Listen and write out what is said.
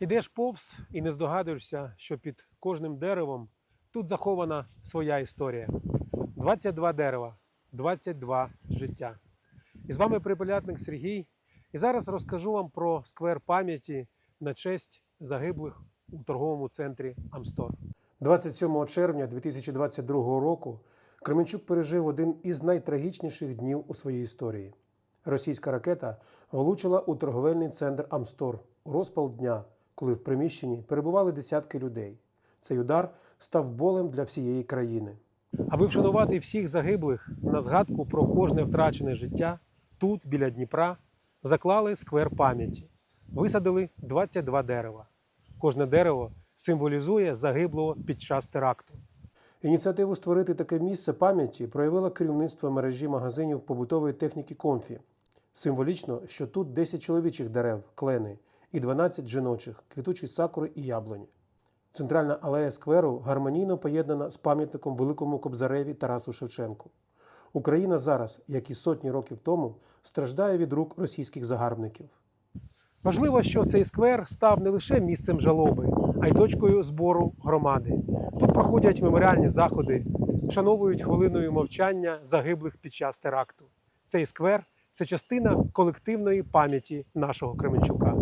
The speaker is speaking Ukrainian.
Ідеш повз і не здогадуєшся, що під кожним деревом тут захована своя історія. 22 дерева, 22 життя. І з вами припелятник Сергій. І зараз розкажу вам про сквер пам'яті на честь загиблих у торговому центрі Амстор. 27 червня 2022 року Кременчук пережив один із найтрагічніших днів у своїй історії. Російська ракета влучила у торговельний центр Амстор у розпал дня, коли в приміщенні перебували десятки людей. Цей удар став болем для всієї країни. Аби вшанувати всіх загиблих на згадку про кожне втрачене життя, тут, біля Дніпра, заклали сквер пам'яті. Висадили 22 дерева. Кожне дерево символізує загиблого під час теракту. Ініціативу створити таке місце пам'яті проявило керівництво мережі магазинів побутової техніки Комфі. Символічно, що тут 10 чоловічих дерев, клени, і 12 жіночих, квітучі сакури і яблуні. Центральна алея скверу гармонійно поєднана з пам'ятником великому кобзареві Тарасу Шевченку. Україна зараз, як і сотні років тому, страждає від рук російських загарбників. Важливо, що цей сквер став не лише місцем жалоби, а й точкою збору громади. Тут проходять меморіальні заходи, вшановують хвилиною мовчання загиблих під час теракту. Цей сквер це частина колективної пам'яті нашого Кременчука.